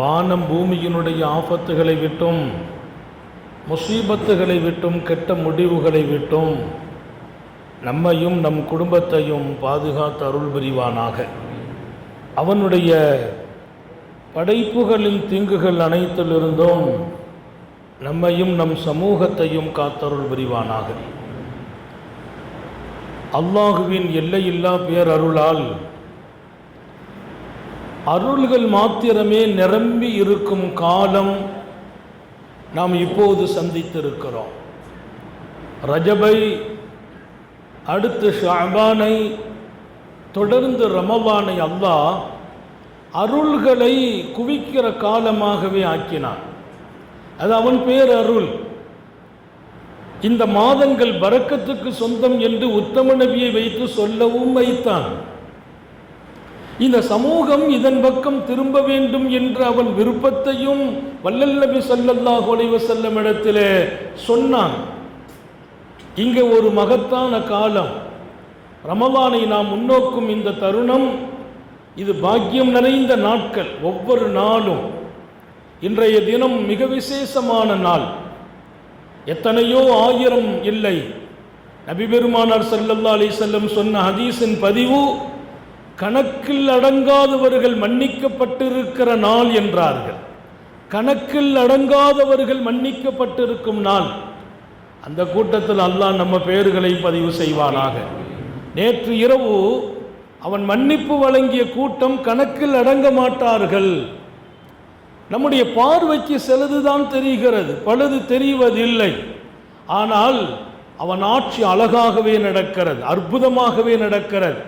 வானம் பூமியினுடைய ஆபத்துகளை விட்டும் முசீபத்துகளை விட்டும் கெட்ட முடிவுகளை விட்டும் நம்மையும் நம் குடும்பத்தையும் பாதுகாத்து அருள் புரிவானாக. அவனுடைய படைப்புகளின் தீங்குகள் அனைத்திலிருந்தும் நம்மையும் நம் சமூகத்தையும் காத்தருள் புரிவானாக. அல்லாஹுவின் எல்லையில்லா பேரருளால் அருள்கள் மாத்திரமே நிரம்பி இருக்கும் காலம் நாம் இப்போது சந்தித்திருக்கிறோம். ரஜபை அடுத்து ஷாபானை தொடர்ந்து ரமவானை அல்லாஹ் அருள்களை குவிக்கிற காலமாகவே ஆக்கினான். அது அவன் பேர் அருள். இந்த மாதங்கள் பரக்கத்துக்கு சொந்தம் என்று உத்தம நபியை வைத்து சொல்லவும் வைத்தான். இந்த சமூகம் இதன் பக்கம் திரும்ப வேண்டும் என்று அவன் விருப்பத்தையும் வல்லல் நபி ஸல்லல்லாஹு செல்லும் இடத்திலே சொன்னான். இங்கே ஒரு மகத்தான காலம். ரமலானை நாம் முன்னோக்கும் இந்த தருணம். இது பாக்கியம் நிறைந்த நாட்கள் ஒவ்வொரு நாளும். இன்றைய தினம் மிக விசேஷமான நாள். எத்தனையோ ஆயிரம் இல்லை. நபிபெருமானார் சல்லல்லா அலி செல்லம் சொன்ன ஹதீஸின் பதிவு கணக்கில் அடங்காதவர்கள் மன்னிக்கப்பட்டிருக்கிற நாள் என்றார்கள். கணக்கில் அடங்காதவர்கள் மன்னிக்கப்பட்டிருக்கும் நாள். அந்த கூட்டத்தில் அல்லாஹ் நம்ம பெயர்களை பதிவு செய்வானாக. நேற்று இரவு அவன் மன்னிப்பு வழங்கிய கூட்டம் கணக்கில் அடங்க மாட்டார்கள். நம்முடைய பார்வைக்கு சிலதுதான் தெரிகிறது பலது தெரிவதில்லை. ஆனால் அவன் ஆட்சி அழகாகவே நடக்கிறது அற்புதமாகவே நடக்கிறது.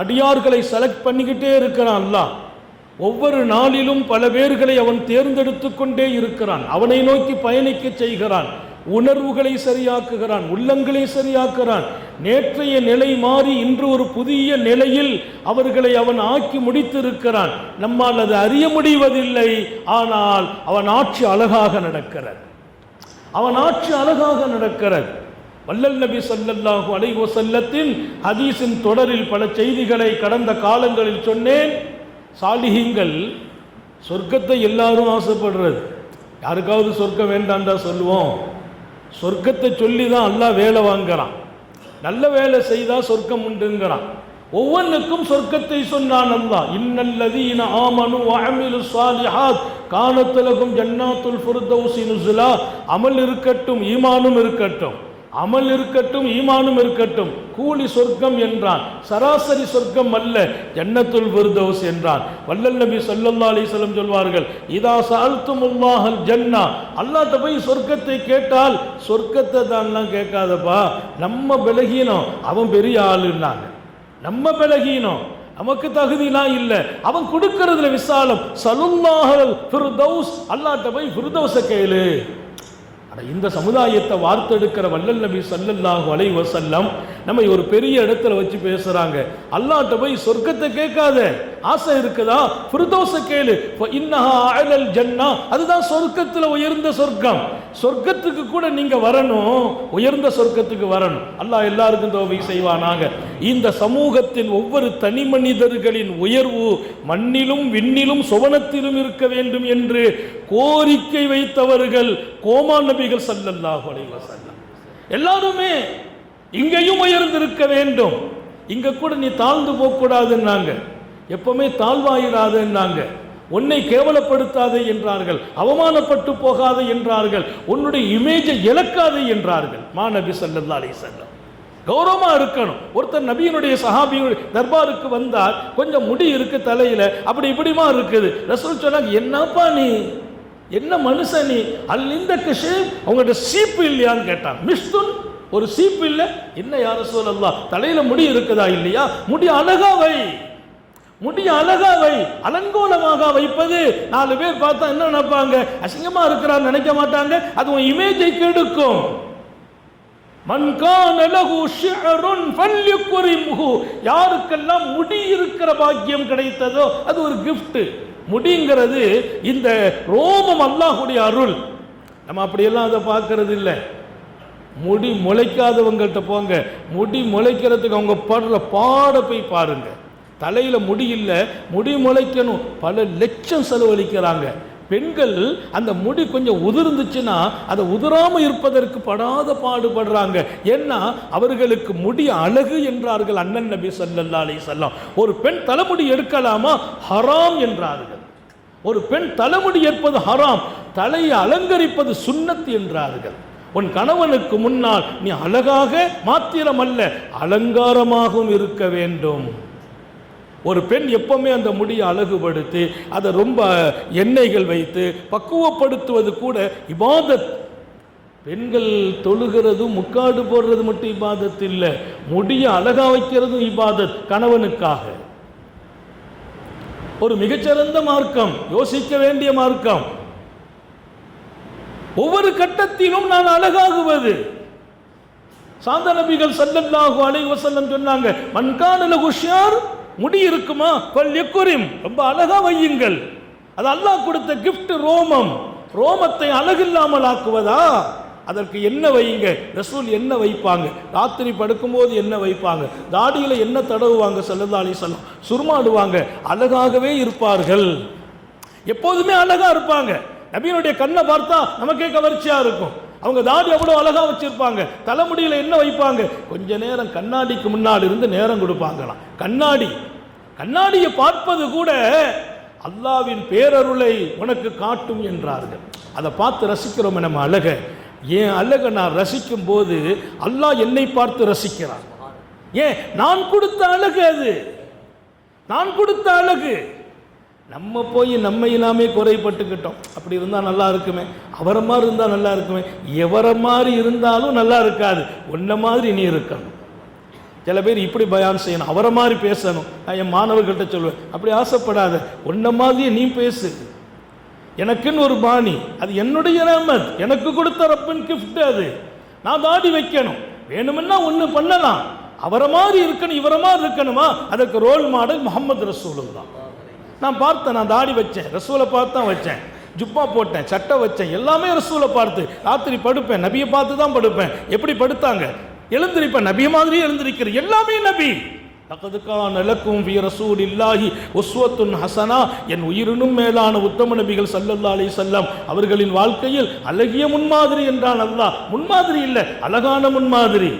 அடியார்களை செலக்ட் பண்ணிக்கிட்டே இருக்கிறான் அல்லாஹ். ஒவ்வொரு நாளிலும் பல பேர்களை அவன் தேர்ந்தெடுத்து கொண்டே இருக்கிறான். அவனை நோக்கி பயணிக்க செய்கிறான். உணர்வுகளை சரியாக்குகிறான். உள்ளங்களை சரியாக்குறான் நேற்றைய நிலை மாறி இன்று ஒரு புதிய நிலையில் அவர்களை அவன் ஆக்கி முடித்திருக்கிறான். நம்மால் அது அறிய முடிவதில்லை. ஆனால் அவன் ஆட்சி அழகாக நடக்கிறது. அவன் ஆட்சி அழகாக நடக்கிறது. வல்லல் நபி சல்லல்லாஹு அலைஹி வஸல்லத்தின் ஹதீஸின் தொடரில் பல செய்திகளை கடந்த காலங்களில் சொன்னேன். சாலிஹீங்கள் சொர்க்கத்தை எல்லாரும் ஆசைப்படுறது. யாருக்காவது சொர்க்கம் வேண்டாம் சொல்லுவோம். சொர்க்கத்தை சொல்லி தான் அல்லா வேலை வாங்குறான். நல்ல வேலை செய்தால் சொர்க்கம் உண்டுங்கிறான். ஒவ்வொன்றுக்கும் சொர்க்கத்தை சொன்னான் அல்லாஹ். இன்னல்லதீன ஆமனு வஅமிலு ஸாலிஹாத் கானத்தலகும் ஜன்னாத்துல் ஃபிர்தௌஸி நுஸுலா அமல் இருக்கட்டும் ஈமானும் இருக்கட்டும். அமல் இருக்கட்டும் ஈமானும் இருக்கட்டும் கூலி சொர்க்கம் என்றான். சராசரி சொர்க்கம் அல்ல ஜன்னத்துல் ஃபிர்தௌஸ் என்றான். வல்லல் நபி சொல்லல்லா அலிசலம் சொல்வார்கள் இதா சஅல்துமுல்லாஹல் ஜன்னா. அல்லாட்ட போய் சொர்க்கத்தை கேட்டால் சொர்க்கத்தை தான்லாம் கேட்காதப்பா. நம்ம பலகீனம் அவன் பெரிய ஆளுன்னாங்க. நம்ம பலகீனம் நமக்கு தகுதிலாம் இல்லை. அவன் கொடுக்கறதுல விசாலம். சலுல்லாஹல் ஃபிர்தௌஸ். அல்லாட்ட போய் ஃபிர்தௌஸை கேளு. இந்த சமுதாயத்தை வார்த்தெடுக்கிற வல்லல் நபி சல்லல்லாஹு அலை வசல்லம் நம்ம ஒரு பெரிய இடத்துல வச்சு பேசுறாங்க. அல்லாட்ட போய் சொர்க்கத்தை கேட்காத. ஆசை இருக்குதா? ஃபிர்தௌஸ கேளு. இன்னஹா அழல் ஜன்னா. அதுதான் சொர்க்கத்துல உயர்ந்த சொர்க்கம். சொர்க்கத்துக்கு கூட நீங்க வரணும். உயர்ந்த சொர்க்கத்துக்கு வரணும். அல்லாஹ் எல்லாருக்கும் தோவை செய்வானாக. இந்த சமூகத்தின் ஒவ்வொரு தனி மனிதர்களின் உயர்வு மண்ணிலும் விண்ணிலும் சுவனத்திலும் இருக்க வேண்டும் என்று கோரிக்கை வைத்தவர்கள் கோமா நபிகள் ஸல்லல்லாஹு அலைஹி எல்லாருமே இங்கேயும் உயர்ந்திருக்க வேண்டும். இங்க கூட நீ தாழ்ந்து போகக்கூடாதுன்னாங்க. எப்பவுமே தாழ்வாயிராதுன்னாங்க. உன்னை கேவலப்படுத்தாதே என்றார்கள் அவமானப்பட்டு போகாதே என்றார்கள் உன்னுடைய இமேஜை இழக்காதே என்றார்கள். மாநபி சல்லா அலி வஸல்லம். கௌரவமாக இருக்கணும். ஒருத்தர் நபியினுடைய சஹாபியுடைய தர்பாருக்கு வந்தால் கொஞ்சம் முடி இருக்குது தலையில் அப்படி இப்படிமா இருக்குது. ரசூல் சொன்னாங்க என்னப்பா நீ? என்ன மனுஷன் நீ? அல் இந்த கிஷு அவங்கள்ட்ட சீப்பு இல்லையான்னு கேட்டான். மிஷ்துன்? ஒரு சீப்பு இல்லை? என்ன யார சொல்லலாம் தலையில் முடி இருக்குதா இல்லையா? முடி அழகாவை முடி அழகா வை அலங்கோலமாக வைப்பது. நாலு பேர் பார்த்தா என்ன நினைப்பாங்க? அசிங்கமா இருக்கிறார் நினைக்க மாட்டாங்க. அது உன் இமேஜை கெடுக்கும். யாருக்கெல்லாம் முடி இருக்கிற பாக்கியம் கிடைத்ததோ அது ஒரு கிஃப்ட் முடிங்கிறது இந்த ரோமம் அல்லாஹுடைய அருள். நம்ம அப்படியெல்லாம் அதை பார்க்கறது இல்லை. முடி முளைக்காதவங்கள்ட்ட போங்க. முடி முளைக்கிறதுக்கு அவங்க படுற பாட போய் பாருங்கள் தலையில் முடி இல்லை முடி முளைக்கணும். பல லட்சம் செலவழிக்கிறாங்க. பெண்கள் அந்த முடி கொஞ்சம் உதிர்ந்துச்சுன்னா அதை உதிராமல் இருப்பதற்கு படாத பாடுபடுறாங்க. ஏன்னா அவர்களுக்கு முடி அழகு என்றார்கள் அண்ணன் நபி சல்லல்லா அலி சொல்லாம் ஒரு பெண் தலைமுடி எடுக்கலாமா? ஹராம் என்றார்கள். ஒரு பெண் தலைமுடி ஏற்பது ஹராம். தலையை அலங்கரிப்பது சுன்னத் என்றார்கள். உன் கணவனுக்கு முன்னால் நீ அழகாக மாத்திரமல்ல அலங்காரமாகவும் இருக்க வேண்டும். ஒரு பெண் எப்பவுமே அந்த முடியை அழகுபடுத்தி அதை ரொம்ப எண்ணெய்கள் வைத்து பக்குவப்படுத்துவது கூட இபாதத். பெண்கள் தொழுகிறதும் முக்காடு போடுறது மட்டும் இபாதத் இல்லை. முடியை அழகா வைக்கிறதும் இபாதத் கணவனுக்காக. ஒரு மிகச்சிறந்த மார்க்கம் யோசிக்க வேண்டிய மார்க்கம். ஒவ்வொரு கட்டத்திலும் நான் அழகாகுவது. சாந்த நபிகள் சல்லல்லாஹு அலைவசல்லம் சொன்னாங்க மண்கானல குஷியார் முடி இருக்குமா? பல் எக்குரிம் ரொம்ப அழகா வையுங்கள். அது அல்லாஹ் கொடுத்த கிஃப்ட் ரோமம். ரோமத்தை அழகில்லாமல் ஆக்குவதா? அதற்கு என்ன வையுங்க? ரசூல் என்ன வைப்பாங்க? ராத்திரி படுக்கும்போது என்ன வைப்பாங்க? தாடியில் என்ன தடவுவாங்க? செல்லதா அலி சொல்லம் சுருமாடுவாங்க. அழகாகவே இருப்பார்கள். எப்போதுமே அழகாக இருப்பாங்க. நபியினுடைய கண்ணை பார்த்தா நமக்கே கவர்ச்சியாக இருக்கும். அவங்க தாடி அவ்வளோ அழகாக வச்சுருப்பாங்க. தலைமுடியில் என்ன வைப்பாங்க? கொஞ்ச நேரம் கண்ணாடிக்கு முன்னாடி இருந்து நேரம் கொடுப்பாங்களாம். கண்ணாடி. கண்ணாடியை பார்ப்பது கூட அல்லாவின் பேரருளை உனக்கு காட்டும் என்றார்கள். அதை பார்த்து ரசிக்கிறோம் நம்ம அழக. ஏன் அழகை நான் ரசிக்கும் போது அல்லாஹ் என்னை பார்த்து ரசிக்கிறான் ஏன்? நான் கொடுத்த அழகு அது. நான் கொடுத்த அழகு. நம்ம போய் நம்ம எல்லாமே குறைப்பட்டுக்கிட்டோம் அப்படி இருந்தால் நல்லா இருக்குமே. அவரை மாதிரி இருந்தால் நல்லா இருக்குமே. எவரை மாதிரி இருந்தாலும் நல்லா இருக்காது. உன்ன மாதிரி நீ இருக்கணும். சில பேர் இப்படி பயான் செய்யணும். அவரை மாதிரி பேசணும். நான் என் மாணவர்கள்ட்ட சொல்லுவேன் அப்படி ஆசைப்படாத. உன்ன மாதிரியே நீ பேசு. எனக்குன்னு ஒரு பாணி. அது என்னுடைய ரஹ்மத். எனக்கு கொடுத்த ரப்பன் கிஃப்ட் அது. நான் தாடி வைக்கணும். வேணுமென்னா ஒன்று பண்ணலாம். அவரை மாதிரி இருக்கணும் இவரை மாதிரி இருக்கணுமா? அதற்கு ரோல் மாடல் முகமது ரசூலு தான். நான் பார்த்தேன் நான் தாடி வச்சேன். ரசூலை பார்த்து தான் வச்சேன். ஜுப்பா போட்டேன் சட்டை வச்சேன். எல்லாமே ரசூலை பார்த்து. ராத்திரி படுப்பேன் நபியை பார்த்து தான் படுப்பேன். எப்படி படுத்தாங்க? எழுந்திருப்பேன் நபிய மாதிரி எழுந்திருக்கிற எல்லாமே நபி. லக்கதுக்கான லக்கும் ஃபி இல்லாஹி உஸ்வத்துன் ஹசனா. என் உயிரினும் மேலான உத்தம நபிகள் சல்லல்லா அலி வஸல்லம் அவர்களின் வாழ்க்கையில் அழகிய முன்மாதிரி என்றான் அல்லாஹ். முன்மாதிரி இல்லை அழகான முன்மாதிரி.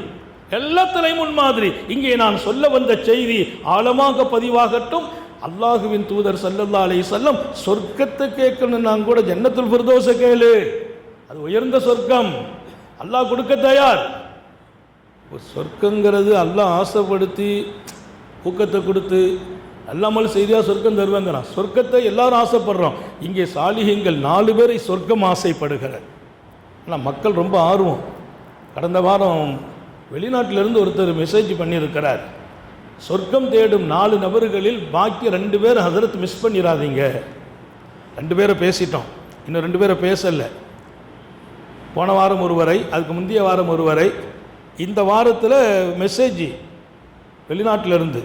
எல்லாத்திலையும் முன்மாதிரி. இங்கே நான் சொல்ல வந்த செய்தி ஆழமாக பதிவாகட்டும். அல்லாஹுவின் தூதர் சல்லல்லா அலி சொல்லம் சொர்க்கத்தை கேட்கணும் நான் கூட ஜன்னத்துல் ஃபிர்தௌஸை கேளு. அது உயர்ந்த சொர்க்கம். அல்லாஹ் கொடுக்க தயார். ஒரு சொர்க்கங்கிறது எல்லாம் ஆசைப்படுத்தி ஊக்கத்தை கொடுத்து அல்லாமல் செய்தியாக சொர்க்கம் தருவாங்கிறான். சொர்க்கத்தை எல்லாரும் ஆசைப்படுறோம். இங்கே சாலிகங்கள் நாலு பேரை சொர்க்கம் ஆசைப்படுகிறார். ஆனால் மக்கள் ரொம்ப ஆர்வம். கடந்த வாரம் வெளிநாட்டிலிருந்து ஒருத்தர் மெசேஜ் பண்ணியிருக்கிறார். சொர்க்கம் தேடும் நாலு நபர்களில் பாக்கி ரெண்டு பேர் ஹசரத் மிஸ் பண்ணிடாதீங்க ரெண்டு பேரை பேசிட்டோம். இன்னும் ரெண்டு பேரை பேசலை. போன வாரம் ஒருவரை அதுக்கு முந்தைய வாரம் ஒருவரை இந்த வாரத்தில் மெசேஜ் வெளிநாட்டிலிருந்து.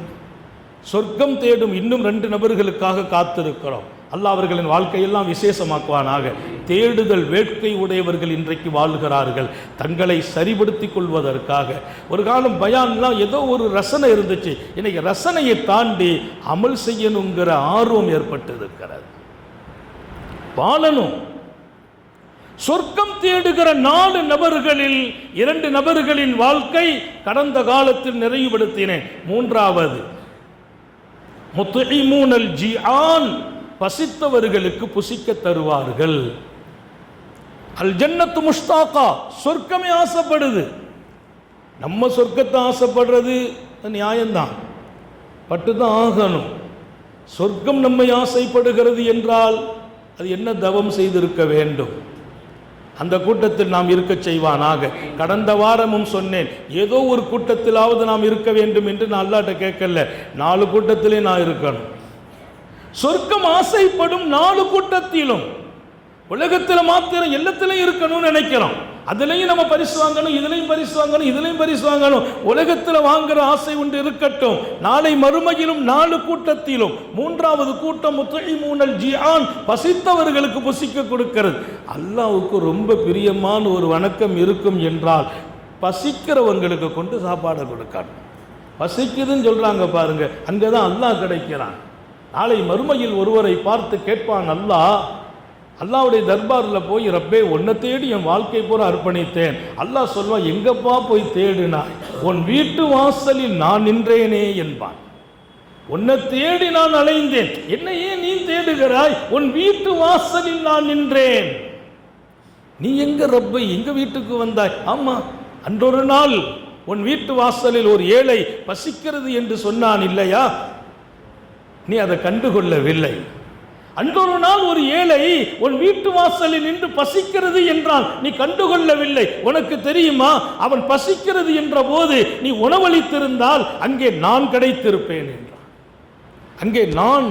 சொர்க்கம் தேடும் இன்னும் ரெண்டு நபர்களுக்காக காத்திருக்கிறோம். அல்ல அவர்களின் வாழ்க்கையெல்லாம் விசேஷமாக்குவானாக. தேடுதல் வேட்கை உடையவர்கள் இன்றைக்கு வாழ்கிறார்கள். தங்களை சரிபடுத்திக் கொள்வதற்காக. ஒரு காலம் பயான்லாம் ஏதோ ஒரு ரசனை இருந்துச்சு. இன்னைக்கு ரசனையை தாண்டி அமல் செய்யணுங்கிற ஆர்வம் ஏற்பட்டு இருக்கிறது வாழணும். சொர்க்கம் தேடுகிற நாலு நபர்களில் இரண்டு நபர்களின் வாழ்க்கை கடந்த காலத்தில் நிறைவுபடுத்தினேன் மூன்றாவது முத்துமூனல் ஜிஆன் பசித்தவர்களுக்கு புசிக்க தருவார்கள். அல் ஜன்னத்து முஷ்தாக்கா சொர்க்கமே ஆசைப்படுது. நம்ம சொர்க்கத்தை ஆசைப்படுறது நியாயம்தான். பட்டு தான் ஆகணும். சொர்க்கம் நம்மை ஆசைப்படுகிறது என்றால் அது என்ன தவம் செய்திருக்க வேண்டும்? அந்த கூட்டத்தில் நாம் இருக்கச் செய்வானாக. கடந்த வாரமும் சொன்னேன் ஏதோ ஒரு கூட்டத்திலாவது நாம் இருக்க வேண்டும் என்று நான் அல்லாட்ட கேட்கல. நாலு கூட்டத்திலே நான் இருக்கணும். சொர்க்கம் ஆசைப்படும் நாலு கூட்டத்திலும் உலகத்தில் மாத்திரம் எல்லாத்திலையும் இருக்கணும்னு நினைக்கிறோம். அதுலேயும் நம்ம பரிசு வாங்கணும் இதுலேயும் பரிசு வாங்கணும் இதுலேயும் பரிசு வாங்கணும். உலகத்தில் வாங்குற ஆசை உண்டு இருக்கட்டும். நாளை மறுமையிலும் நாலு கூட்டத்திலும் மூன்றாவது கூட்டம் முத்தகி மூனல் ஜியான் பசித்தவர்களுக்கு புசிக்க கொடுக்கிறது. அல்லாவுக்கு ரொம்ப பிரியமான ஒரு வணக்கம் இருக்கும் என்றால் பசிக்கிறவங்களுக்கு கொண்டு சாப்பாடை கொடுக்கணும். பசிக்குதுன்னு சொல்கிறாங்க பாருங்க அங்கதான் அல்லாஹ் கிடைக்கிறான். நாளை மறுமையில் ஒருவரை பார்த்து கேட்பான் அல்லாஹ் அல்லாவுடைய தர்பாரில் போய் ரப்பே உன்னை தேடி என் வாழ்க்கை பூரா அர்ப்பணித்தேன். அல்லாஹ் சொல்வான் எங்கப்பா போய் தேடினாய் உன் வீட்டு வாசலில் நான் நின்றேனே என்பான். உன்னை தேடி நான் அலைந்தேன். என்னை ஏன் நீ தேடுகிறாய்? உன் வீட்டு வாசலில் நான் நின்றேன். நீ எங்க ரப்பை? எங்க வீட்டுக்கு வந்தாய்? ஆமா அன்றொரு நாள் உன் வீட்டு வாசலில் ஒரு ஏழை பசிக்கிறது என்று சொன்னான் இல்லையா? நீ அதை கண்டுகொள்ளவில்லை. அன்றொரு நாள் ஒரு ஏழை உன் வீட்டு வாசலில் நின்று பசிக்கிறது என்றால் நீ கண்டுகொள்ளவில்லை. உனக்கு தெரியுமா? அவன் பசிக்கிறது என்ற போது நீ உணவளித்திருந்தால் அங்கே நான் கிடைத்திருப்பேன் என்றான். அங்கே நான்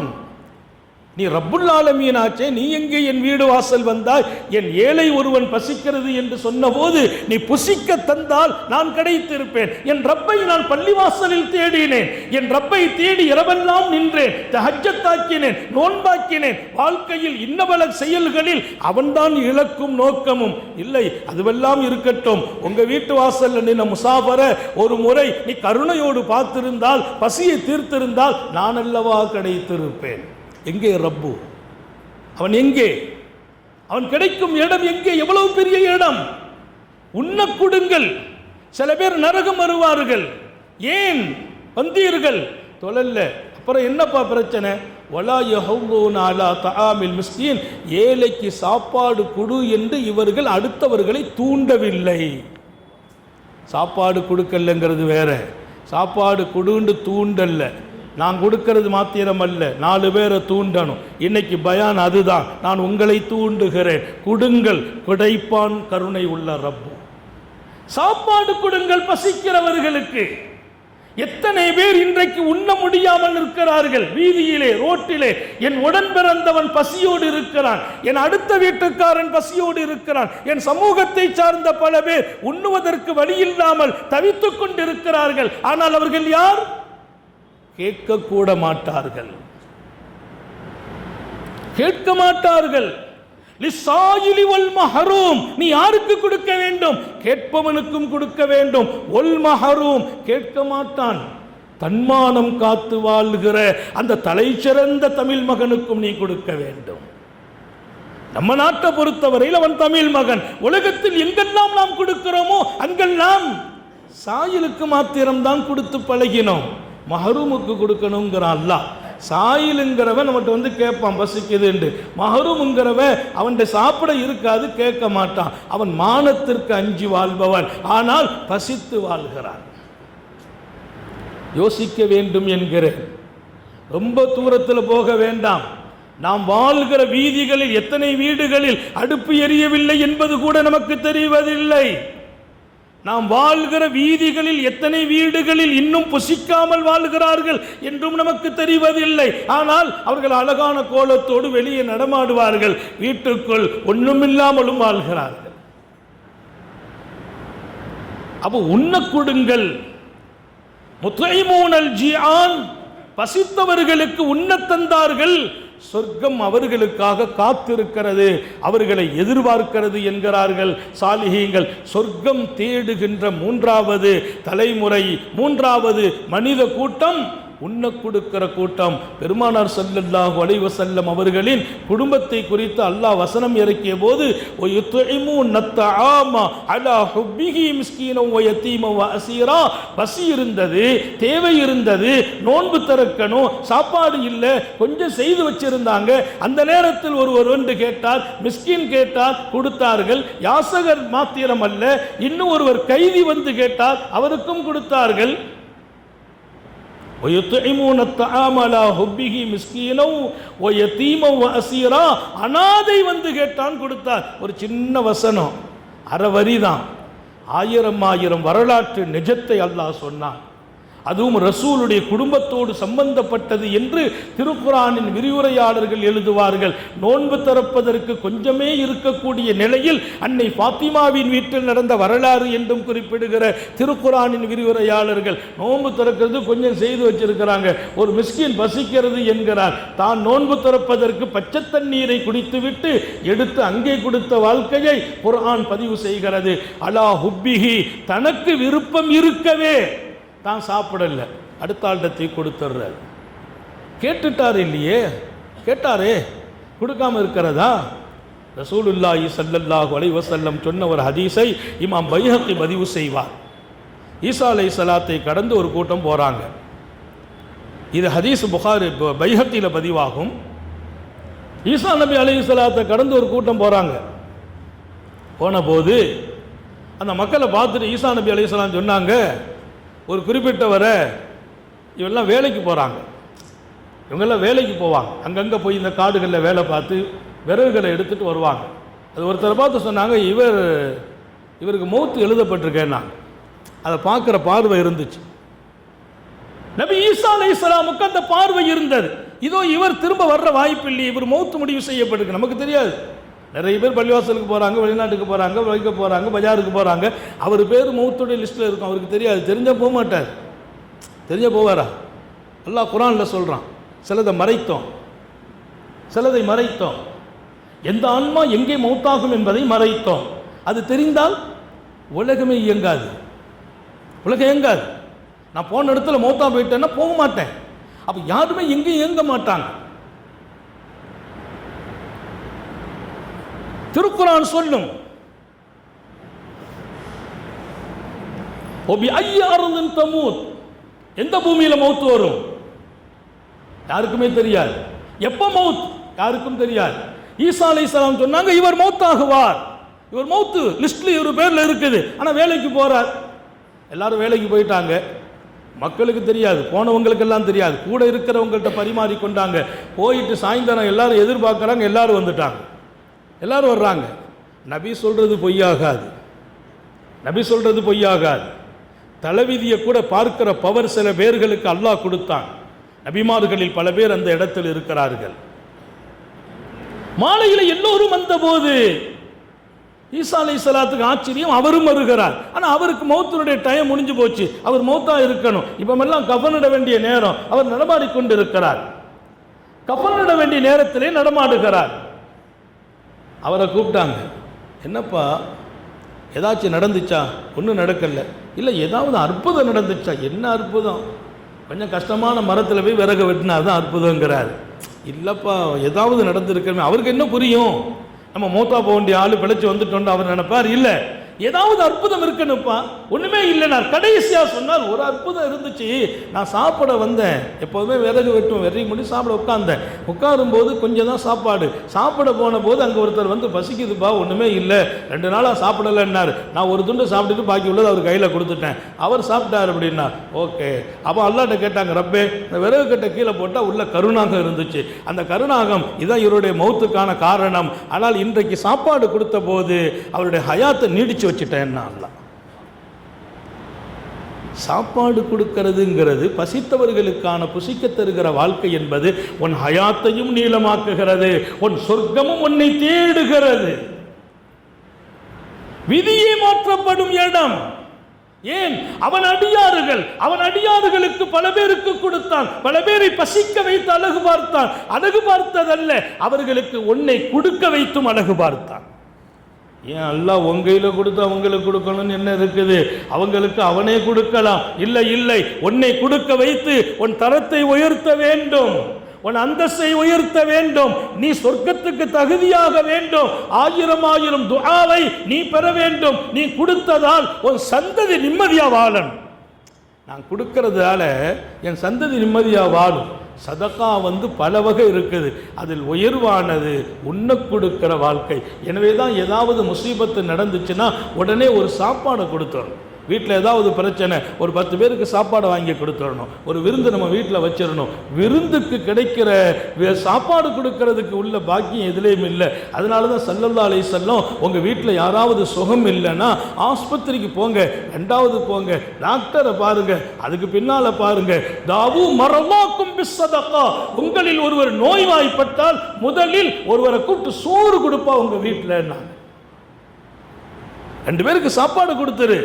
நீ ரப்புல் ஆலமீன் ஆச்சே நீ எங்கே என் வீடு வாசல் வந்தாய்? என் ஏழை ஒருவன் பசிக்கிறது என்று சொன்னபோது நீ புசிக்க தந்தால் நான் கிடைத்திருப்பேன். என் ரப்பை நான் பள்ளிவாசலில் தேடினேன். என் ரப்பை தேடி இரவெல்லாம் நின்றேன். தஹஜத்தாக்கினேன் நோன்பாக்கினேன். வாழ்க்கையில் இன்னபல செயல்களில் அவன்தான் இழக்கும் நோக்கமும் இல்லை. அதுவெல்லாம் இருக்கட்டும். உங்க வீட்டு வாசல்ல நின்ன முசாபர ஒரு முறை நீ கருணையோடு பார்த்திருந்தால் பசியை தீர்த்திருந்தால் நான் அல்லவா கிடைத்திருப்பேன். எங்கே ரப்பு? அவன் எங்கே? அவன் கிடைக்கும் இடம் எங்கே? எவ்வளவு பெரிய இடம்? உண்ண கொடுங்கள். சில பேர் நரகம் வருவார்கள் ஏன்? வந்தீர்கள். தொழல்ல. அப்புறம் என்னப்பா பிரச்சனை? வலா யஹவ்வூன தஆமில் மிஸ்கீன். ஏழைக்கு சாப்பாடு கொடு என்று இவர்கள் அடுத்தவர்களை தூண்டவில்லை. சாப்பாடு கொடுக்கலங்கிறது வேற. சாப்பாடு கொடுன்னு தூண்டல்ல. நான் கொடுக்கறது மாத்திரம் அல்ல நாலு பேரை தூண்டணும். இன்னைக்கு பயான் அதுதான். நான் உங்களை தூண்டுகிறேன். கொடுங்கள் குடைப்பான் கருணை உள்ள ரப்பு. சாப்பாடு கொடுங்கள் பசிக்கிறவர்களுக்கு. எத்தனை பேர் இன்றைக்கு உண்ண முடியாமல் இருக்கிறார்கள்? வீதியிலே ரோட்டிலே. என் உடன் பிறந்தவன் பசியோடு இருக்கிறான். என் அடுத்த வீட்டுக்காரன் பசியோடு இருக்கிறான். என் சமூகத்தை சார்ந்த பல பேர் உண்ணுவதற்கு வழி இல்லாமல் தவித்துக் கொண்டிருக்கிறார்கள். ஆனால் அவர்கள் யார்? கேட்கக்கூட மாட்டார்கள் கேட்க மாட்டார்கள் மஹரூம் நீ யாருக்கு கொடுக்க வேண்டும்? கேட்பவனுக்கும் கொடுக்க வேண்டும். ஒல் மஹரூம் கேட்க மாட்டான் தன்மானம் காத்து வாழ்கிற அந்த தலை சிறந்த தமிழ் மகனுக்கும் நீ கொடுக்க வேண்டும். நம்ம நாட்டை பொறுத்தவரையில் அவன் தமிழ் மகன். உலகத்தில் எங்கெல்லாம் நாம் கொடுக்கிறோமோ அங்கெல்லாம் சாயலுக்கு மாத்திரம்தான் கொடுத்து பழகினோம். மஹரூமுக்கு கொடுக்கணுங்கிறான் அல்லாஹ் சாயிலுங்கிறவன் நம்மகிட்ட வந்து கேட்பான் பசிக்குதுண்டு மஹரூமுங்கிறவன் அவன்கிட்ட சாப்பிட இருக்காது கேட்க மாட்டான். அவன் மானத்திற்கு அஞ்சி வாழ்பவன். ஆனால் பசித்து வாழ்கிறான். யோசிக்க வேண்டும் என்கிறேன். ரொம்ப தூரத்தில் போக வேண்டாம். நாம் வாழ்கிற வீதிகளில் எத்தனை வீடுகளில் அடுப்பு எரியவில்லை என்பது கூட நமக்கு தெரிவதில்லை. நாம் வாழ்கிற வீதிகளில் எத்தனை வீடுகளில் இன்னும் புசிக்காமல் வாழ்கிறார்கள் என்றும் நமக்கு தெரிவதில்லை. ஆனால் அவர்கள் அழகான கோலத்தோடு வெளியே நடமாடுவார்கள். வீட்டுக்குள் ஒன்றுமில்லாமலும் வாழ்கிறார்கள். அப்போ உண்ண கொடுங்கள். முத்தைமூனல் ஜியான் பசித்தவர்களுக்கு உண்ண தந்தார்கள். சொர்க்கம் அவர்களுக்காக காத்திருக்கிறது. அவர்களை எதிர்பார்க்கிறது என்கிறார்கள் சாலிகீங்கள். சொர்க்கம் தேடுகின்ற மூன்றாவது தலைமுறை மூன்றாவது மனித கூட்டம் உண்ண கொடுக்கிற கூட்டம் பெருமானார் சல்லல்லாஹு அலைவ செல்லம் அவர்களின் குடும்பத்தை குறித்து அல்லாஹ் வசனம் இறக்கிய போது பசி இருந்தது தேவை இருந்தது நோன்பு திறக்கணும் சாப்பாடு இல்லை கொஞ்சம் செய்து வச்சிருந்தாங்க. அந்த நேரத்தில் ஒருவர் ஒன்று கேட்டார் மிஸ்கின் கேட்டார் கொடுத்தார்கள். யாசகர் மாத்திரம் அல்ல இன்னும் ஒருவர் கைதி வந்து கேட்டார் அவருக்கும் கொடுத்தார்கள். ويطعمون الطعام على حبه مسكينا ويتيما واسيرا அனாதை வந்து கேட்டான் கொடுத்தார் ஒரு சின்ன வசனம் அரை வரி தான் ஆயிரம் ஆயிரம் வரலாற்று நிஜத்தை அல்லாஹ் சொன்னான் அதுவும் ரசூலுடைய குடும்பத்தோடு சம்பந்தப்பட்டது என்று திருக்குரானின் விரிவுரையாளர்கள் எழுதுவார்கள். நோன்பு திறப்பதற்கு கொஞ்சமே இருக்கக்கூடிய நிலையில் அன்னை பாத்திமாவின் வீட்டில் நடந்த வரலாறு என்றும் குறிப்பிடுகிற திருக்குரானின் விரிவுரையாளர்கள் நோன்பு திறக்கிறது கொஞ்சம் செய்து வச்சிருக்கிறாங்க. ஒரு மிஸ்கின் பசிக்கிறது என்கிறார். தான் நோன்பு திறப்பதற்கு பச்சை தண்ணீரை குடித்துவிட்டு எடுத்து அங்கே கொடுத்த வாழ்க்கையை குரான் பதிவு செய்கிறது. அலா ஹுப்பிஹி தனக்கு விருப்பம் இருக்கவே தான் சாப்பிடல. அடுத்த ஆள்கிட்ட தூக்கி கொடுத்துட்றாரு கேட்டுட்டார் இல்லையே? கேட்டாரே? கொடுக்காம இருக்கிறதா? ரசூலுல்லாஹி சல்லல்லாஹு அலை வசல்லம் சொன்ன ஒரு ஹதீஸை இமாம் பைஹக்கி பதிவு செய்வார். ஈசா அலை சலாத்தை கடந்து ஒரு கூட்டம் போகிறாங்க இது ஹதீஸ் இப்போ பைஹக்கியில் பதிவாகும். ஈசா நபி அலை சலாத்தை கடந்து ஒரு கூட்டம் போகிறாங்க போன போது அந்த மக்களை பார்த்துட்டு ஈசா நபி அலை சொன்னாங்க ஒரு குறிப்பிட்டவரை இவெல்லாம் வேலைக்கு போகிறாங்க இவங்கெல்லாம் வேலைக்கு போவாங்க. அங்கங்கே போய் இந்த காடுகளில் வேலை பார்த்து விறகுகளை எடுத்துகிட்டு வருவாங்க. அது ஒருத்தரை பார்த்து சொன்னாங்க இவர் இவருக்கு மௌத்து எழுதப்பட்டிருக்கேன்னா. அதை பார்க்குற பார்வை இருந்துச்சு. நபி ஈசா அலி இஸ்லாமுக்கு அந்த பார்வை இருந்தது. இதோ இவர் திரும்ப வர்ற வாய்ப்பு இல்லை இவர் மௌத்து முடிவு செய்யப்பட்டிருக்கு. நமக்கு தெரியாது. நிறைய பேர் பள்ளிவாசலுக்கு போகிறாங்க வெளிநாட்டுக்கு போகிறாங்க வைக்க போகிறாங்க பஜாருக்கு போகிறாங்க அவர் பேர் மௌத்துடைய லிஸ்ட்டில் இருக்கும் அவருக்கு தெரியாது. தெரிஞ்சால் போக மாட்டார். தெரிஞ்ச போவாரா? எல்லாம் குரானில் சொல்கிறான் சிலதை மறைத்தோம். சிலதை மறைத்தோம். எந்த ஆன்மா எங்கே மௌத்தாகும் என்பதை மறைத்தோம். அது தெரிந்தால் உலகமே இயங்காது. உலகம் இயங்காது. நான் போன இடத்துல மௌத்தா போயிட்டேன்னா போக மாட்டேன். அப்போ யாருமே எங்கேயும் இயங்க மாட்டாங்க. திருக்குறான் சொல்லும். தமூத். எந்த பூமியில மௌத்து வரும்? யாருக்குமே தெரியாது. எப்ப மவுத்? யாருக்கும் தெரியாது. ஈசா அலைஹிஸ்ஸலாம் சொன்னாங்க இவர் மௌத்தாகுவார் இவர் மௌத்து லிஸ்ட்ல இவர் பேர்ல இருக்குது. ஆனா வேலைக்கு போறார். எல்லாரும் வேலைக்கு போயிட்டாங்க. மக்களுக்கு தெரியாது போனவங்களுக்கெல்லாம் தெரியாது. கூட இருக்கிறவங்கள்ட்ட பரிமாறி கொண்டாங்க போயிட்டு சாயந்தரம் எல்லாரும் எதிர்பார்க்குறாங்க எல்லாரும் வந்துட்டாங்க. எல்லாரும் வர்றாங்க. நபி சொல்றது பொய்யாகாது. நபி சொல்றது பொய்யாகாது. தலைவிதியை கூட பார்க்கிற பவர் சில பேர்களுக்கு அல்லாஹ் கொடுத்தான். நபிமார்களில் பல பேர் அந்த இடத்தில் இருக்கிறார்கள். மாலையில் எல்லோரும் வந்தபோது ஈசா அலை சலாத்துக்கு ஆச்சரியம் அவரும் வருகிறார். ஆனால் அவருக்கு மௌத்தினுடைய டைம் முடிஞ்சு போச்சு. அவர் மௌத்தா இருக்கணும். இப்பமெல்லாம் கவனிட வேண்டிய நேரம். அவர் நடமாடிக்கொண்டு இருக்கிறார் கஃனிட வேண்டிய நேரத்திலே நடமாடுகிறார். அவரை கூப்பிட்டாங்க. என்னப்பா ஏதாச்சும் நடந்துச்சா? ஒன்றும் நடக்கலை. இல்லை ஏதாவது அற்புதம் நடந்துச்சா? என்ன அற்புதம்? கொஞ்சம் கஷ்டமான மரத்தில் போய் விறகு வெட்டினா தான் அற்புதங்கிறார். இல்லைப்பா ஏதாவது நடந்திருக்கிறமே அவருக்கு என்ன புரியும்? நம்ம மூத்தா போக வேண்டிய ஆள் பிழைச்சி வந்துட்டோன்னு அவர் நினைப்பார்? இல்லை. ஏதாவது அற்புதம் இருக்குன்னுப்பா. ஒன்றுமே இல்லை நான் கடைசியாக சொன்னால் ஒரு அற்புதம் இருந்துச்சு. நான் சாப்பிட வந்தேன். எப்போதுமே விறகு வெட்டும் விறகு முடி சாப்பிட உட்காந்தேன் உட்காரும்போது கொஞ்சம் தான் சாப்பாடு. சாப்பிட போன போது அங்கே ஒருத்தர் வந்து பசிக்குதுப்பா ஒன்றுமே இல்லை. ரெண்டு நாளாக சாப்பிடலைன்னாரு. நான் ஒரு துண்டு சாப்பிட்டுட்டு பாக்கி உள்ளது அவர் கையில் கொடுத்துட்டேன். அவர் சாப்பிட்டார் அப்படின்னா ஓகே. அப்போ அல்லாட்ட கேட்டாங்க ரப்பே இந்த விறகு கட்டை கீழே போட்டால் உள்ள கருணாகம் இருந்துச்சு. அந்த கருணாகம் இதான் இவருடைய மௌத்துக்கான காரணம். ஆனால் இன்றைக்கு சாப்பாடு கொடுத்த போது அவருடைய ஹயாத்தை நீடிச்சு வச்சுட்டேன்னா சாப்பாடு கொடுக்கிறதுங்கிறது பசித்தவர்களுக்கான புசிக்க தருகிற வாழ்க்கை என்பது உன் ஹயாத்தையும் நீளமாக்குகிறது உன் சொர்க்கமும் உன்னை தேடுகிறது. விதியே மாற்றப்படும் இடம். ஏன்? அவன் அடியாறுகள். அவன் அடியாறுகளுக்கு பல பேருக்கு கொடுத்தான். பல பேரை பசிக்க வைத்து அழகு பார்த்தான். அழகு பார்த்ததல்ல. அவர்களுக்கு உன்னை கொடுக்க வைத்தும் அழகு பார்த்தான். ஏன் அல்லா உங்கையில் கொடுத்து அவங்களுக்கு கொடுக்கணும்னு என்ன இருக்குது? அவங்களுக்கு அவனே கொடுக்கலாம். இல்லை இல்லை. உன்னை கொடுக்க வைத்து உன் தரத்தை உயர்த்த வேண்டும். உன் அந்தஸ்தை உயர்த்த வேண்டும். நீ சொர்க்கத்துக்கு தகுதியாக வேண்டும். ஆயிரம் ஆயிரம் துஆவை நீ பெற வேண்டும். நீ கொடுத்ததால் உன் சந்ததி நிம்மதியாக வாழணும் நான் கொடுக்கறதால என் சந்ததி நிம்மதியாக வாழும். சதகா வந்து பல வகை இருக்குது. அதில் உயர்வானது உண்ண கொடுக்கிற வாழ்க்கை. எனவே தான் ஏதாவது முசீபத்து நடந்துச்சுன்னா உடனே ஒரு சாப்பாடை கொடுத்துடணும் வீட்டில் ஏதாவது பிரச்சனை ஒரு பத்து பேருக்கு சாப்பாடு வாங்கி கொடுத்துடணும். ஒரு விருந்து நம்ம வீட்டில் வச்சிடணும். விருந்துக்கு கிடைக்கிற சாப்பாடு கொடுக்கறதுக்கு உள்ள பாக்கியம் எதுலேயும் இல்லை. அதனால தான் சல்லல்லா அலை செல்லம் உங்கள் வீட்டில் யாராவது சுகம் இல்லைன்னா ஆஸ்பத்திரிக்கு போங்க ரெண்டாவது போங்க டாக்டரை பாருங்க அதுக்கு பின்னால பாருங்க. தாவு மரமாக்கும் பிஸ்ஸதகா உங்களில் ஒருவர் நோய்வாய்ப்பட்டால் முதலில் ஒருவரை கூப்பிட்டு சோறு கொடுப்பா உங்க வீட்டில் ரெண்டு பேருக்கு சாப்பாடு கொடுத்துரு.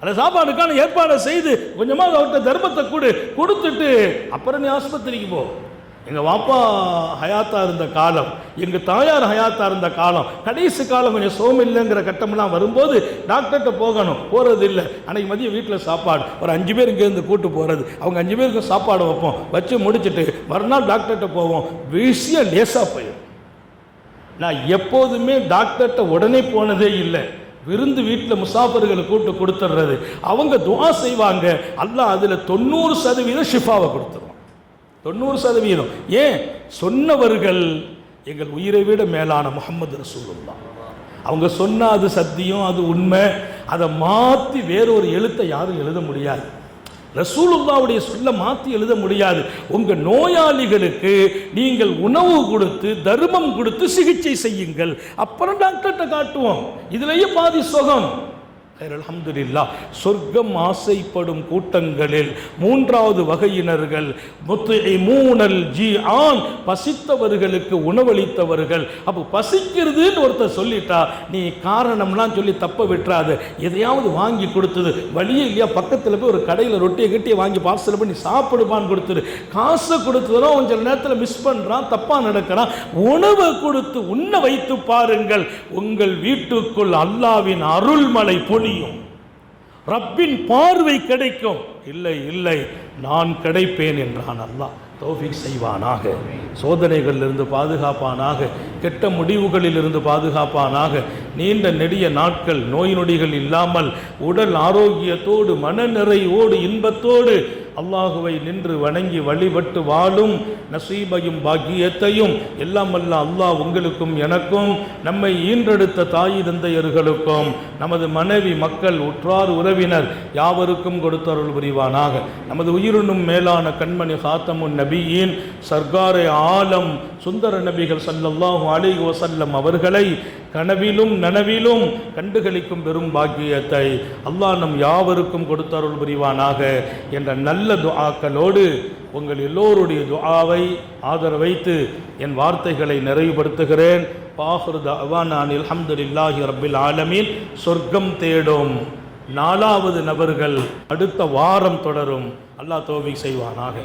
அந்த சாப்பாடுக்கான ஏற்பாடை செய்து கொஞ்சமாக அவர்கிட்ட தர்மத்தை கொடு கொடுத்துட்டு அப்புறம் நீ ஆஸ்பத்திரிக்கு போ. எங்கள் வாப்பா ஹயாத்தா இருந்த காலம் எங்கள் தாயார் ஹயாத்தா இருந்த காலம் கடைசி காலம் கொஞ்சம் சோம் இல்லைங்கிற கட்டமெல்லாம் வரும்போது டாக்டர்கிட்ட போகணும் போகிறது இல்லை அன்னைக்கு மதியம் வீட்டில் சாப்பாடு. ஒரு அஞ்சு பேர் இங்கேருந்து கூட்டு போகிறது அவங்க அஞ்சு பேருக்கு சாப்பாடு வைப்போம். வச்சு முடிச்சுட்டு மறுநாள் டாக்டர்கிட்ட போவோம். விஷயம் லேசாக போயிடும். நான் எப்போதுமே டாக்டர்கிட்ட உடனே போனதே இல்லை. விருந்து வீட்டில் முசாஃபர்களை கூட்டு கொடுத்துட்றது அவங்க துவா செய்வாங்க. அல்லாஹ் அதில் தொண்ணூறு சதவீதம் ஷிஃபாவை கொடுத்துருவான் தொண்ணூறு சதவீதம். ஏன்? சொன்னவர்கள் எங்கள் உயிரை விட மேலான முகமது ரசூலுல்லா அவங்க சொன்ன அது சத்தியம் அது உண்மை. அதை மாற்றி வேறொரு எழுத்தை யாரும் எழுத முடியாது. ரசூலுல்லாவுடைய சொல்ல மாற்றி எழுத முடியாது. உங்கள் நோயாளிகளுக்கு நீங்கள் உணவு கொடுத்து தர்மம் கொடுத்து சிகிச்சை செய்யுங்கள். அப்புறம் டாக்டர்கிட்ட காட்டுவோம். இதுலேயே பாதி சுகம். அலமதுல்லா சொர்க்கம் ஆசைப்படும் கூட்டங்களில் மூன்றாவது வகையினர்கள் மூனல் ஜி ஆன் பசித்தவர்களுக்கு உணவளித்தவர்கள். அப்போ பசிக்கிறதுன்னு ஒருத்தர் சொல்லிட்டா நீ காரணம்லாம் சொல்லி தப்ப விட்டுறாது. எதையாவது வாங்கி கொடுத்தது. வழியே இல்லையா? பக்கத்தில் போய் ஒரு கடையில் ரொட்டியை கட்டியை வாங்கி பார்சல் பண்ணி சாப்பிடுப்பான்னு கொடுத்துரு. காசை கொடுத்ததுனா கொஞ்ச நேரத்தில் மிஸ் பண்ணுறான் தப்பாக நடக்கிறான். உணவை கொடுத்து உண்ண வைத்து பாருங்கள். உங்கள் வீட்டுக்குள் அல்லாவின் அருள்மலை முடியும். ரப்பின் பார்வை கிடைக்கும். இல்லை இல்லை நான் கிடைப்பேன் என்றான் அல்லாஹ். தோஃபிக் செய்வானாக. சோதனைகளிலிருந்து பாதுகாப்பானாக. கெட்ட முடிவுகளிலிருந்து பாதுகாப்பானாக. நீண்ட நெடிய நாட்கள் நோய் நொடிகள் இல்லாமல் உடல் ஆரோக்கியத்தோடு மனநிறைவோடு இன்பத்தோடு அல்லாஹுவை நின்று வணங்கி வழிபட்டு வாழும் நசீபையும் பாக்கியத்தையும் எல்லாம் அல்ல அல்லாஹ் உங்களுக்கும் எனக்கும் நம்மை ஈன்றெடுத்த தாய் தந்தையர்களுக்கும் நமது மனைவி மக்கள் உற்றார் உறவினர் யாவருக்கும் கொடுத்தருள் புரிவானாக. நமது உயிரினும் மேலான கண்மணி ஹாத்தமுன் நபியின் சர்க்காரே ஆலம் சுந்தர நபிகள் சல்லல்லாஹு அலி வசல்லம் அவர்களை கனவிலும் நனவிலும் கண்டுகளிக்கும் பெரும் பாக்கியத்தை அல்லாஹ் நம் யாவருக்கும் கொடுத்தருள் புரிவானாக என்ற நல்ல துஆக்களோடு உங்கள் எல்லோருடைய துஆவை ஆதரவைத்து என் வார்த்தைகளை நிறைவுபடுத்துகிறேன். பாஹுர் தவானான் அல்ஹம்துலில்லாஹி ரப்பில் ஆலமீன். சொர்க்கம் தேடும் நாலாவது நபர்கள் அடுத்த வாரம் தொடரும். அல்லாஹ் தோவி செய்வானாக.